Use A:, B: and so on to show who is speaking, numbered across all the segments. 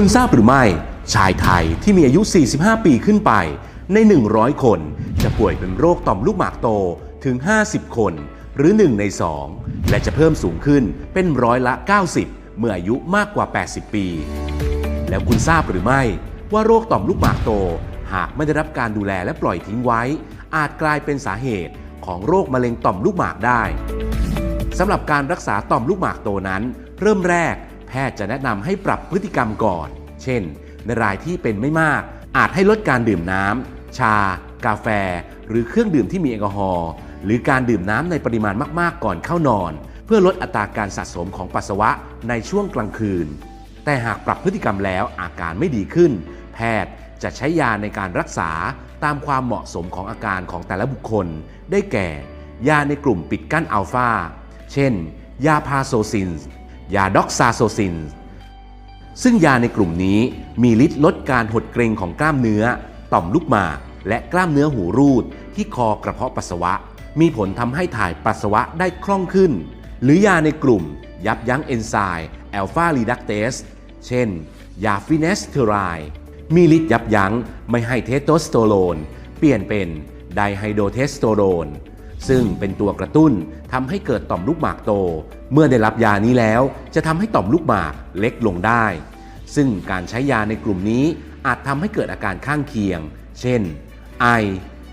A: คุณทราบหรือไม่ ชายไทยที่มีอายุ 45 ปีขึ้นไป ใน 100 คน จะป่วยเป็นโรคต่อมลูกหมากโตถึง 50 คน หรือ 1 ใน 2 และจะเพิ่มสูงขึ้นเป็นร้อยละ 90 เมื่ออายุมากกว่า 80 ปี แล้วคุณทราบหรือไม่ว่าโรคต่อมลูกหมากโต หากไม่ได้รับการดูแลและปล่อยทิ้งไว้ อาจกลายเป็นสาเหตุของโรคมะเร็งต่อมลูกหมากได้สำหรับการรักษาต่อมลูกหมากโตนั้น เริ่มแรก แพทย์จะแนะนำให้ปรับพฤติกรรมก่อน เช่น ในรายที่เป็นไม่มาก อาจให้ลดการดื่มน้ำชา กาแฟ หรือเครื่องดื่มที่มีแอลกอฮอล์หรือการดื่มน้ำในปริมาณมากๆ ก่อนเข้านอน เพื่อลดอัตราการสะสมของปัสสาวะในช่วงกลางคืน แต่หากปรับพฤติกรรมแล้วอาการไม่ดีขึ้น แพทย์จะใช้ยาในการรักษาตามความเหมาะสมของอาการของแต่ละบุคคล ได้แก่ ยาในกลุ่มปิดกั้นอัลฟาเช่น ยาพาโซซิน ยาด็อกซาโซซิน ซึ่งยาในกลุ่มนี้มีฤทธิ์ลดการหดเกร็งของกล้ามเนื้อ ต่อมลูกหมาก และกล้ามเนื้อหูรูด ที่คอกระเพาะปัสสาวะ มีผลทำให้ถ่ายปัสสาวะได้คล่องขึ้น หรือยาในกลุ่มยับยั้งเอนไซม์แอลฟารีดักเตส เช่น ยาฟินเนสเทอไรมีฤทธิ์ยับยั้งไม่ให้เทสโทสเตอโรน เปลี่ยนเป็นไดไฮโดเทสโทโรน ซึ่งเป็นตัวกระตุ้นทำให้เกิดต่อมลูกหมากโต เมื่อได้รับยานี้แล้ว จะทำให้ต่อมลูกหมากเล็กลงได้ ซึ่งการใช้ยาในกลุ่มนี้อาจทำให้เกิดอาการข้างเคียง เช่น ไอ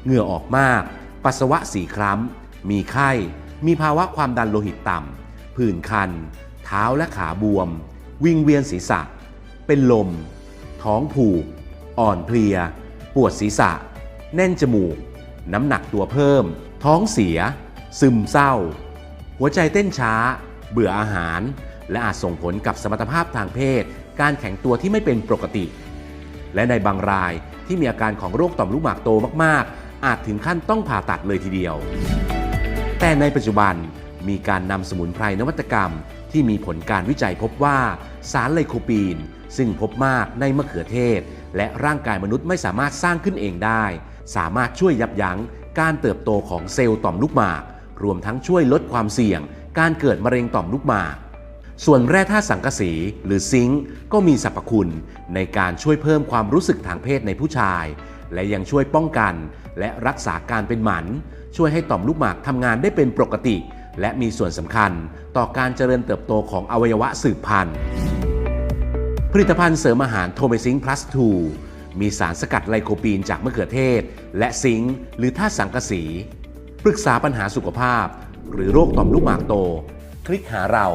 A: เหงื่อออกมาก ปัสสาวะสีคล้ำ มีไข้ มีภาวะความดันโลหิตต่ำ ผื่นคัน เท้าและขาบวม วิงเวียนศีรษะ เป็นลม ท้องผูก อ่อนเพลีย ปวดศีรษะ แน่นจมูก น้ำหนักตัวเพิ่ม ท้องเสีย ซึมเศร้า หัวใจเต้นช้า เบื่ออาหาร และอาจส่งผลกับสมรรถภาพทางเพศ การแข็งตัวที่ไม่เป็นปกติ และในบางรายที่มีอาการของโรคต่อมลูกหมากโตมาก ๆ อาจถึงขั้นต้องผ่าตัดเลยทีเดียว แต่ในปัจจุบันมีการนำสมุนไพรนวัตกรรม ที่มีผลการวิจัยพบว่าสารไลโคปีน ซึ่งพบมากในมะเขือเทศ และร่างกายมนุษย์ไม่สามารถสร้างขึ้นเองได้ สามารถช่วยยับยั้ง การเติบโตของเซลล์ต่อมลูกหมาก รวมทั้งช่วยลดความเสี่ยง การเกิดมะเร็งต่อมลูกหมาก ส่วนแร่ธาตุสังกะสีหรือซิงค์ก็มีสรรพคุณ ในการช่วยเพิ่มความรู้สึกทางเพศในผู้ชาย และยังช่วยป้องกัน และรักษาการเป็นหมัน ช่วยให้ต่อมลูกหมากทำงานได้เป็นปกติ และมีส่วนสำคัญ ต่อการเจริญเติบโตของอวัยวะสืบพันธุ์ผลิตภัณฑ์เสริมอาหารโทเมซิง plus 2 มีสารสกัดไลโคปีนจากมะเขือเทศ และซิงค์หรือธาตุสังกะสี ปรึกษาปัญหาสุขภาพ หรือโรคต่อมลูกหมากโต คลิกหาเรา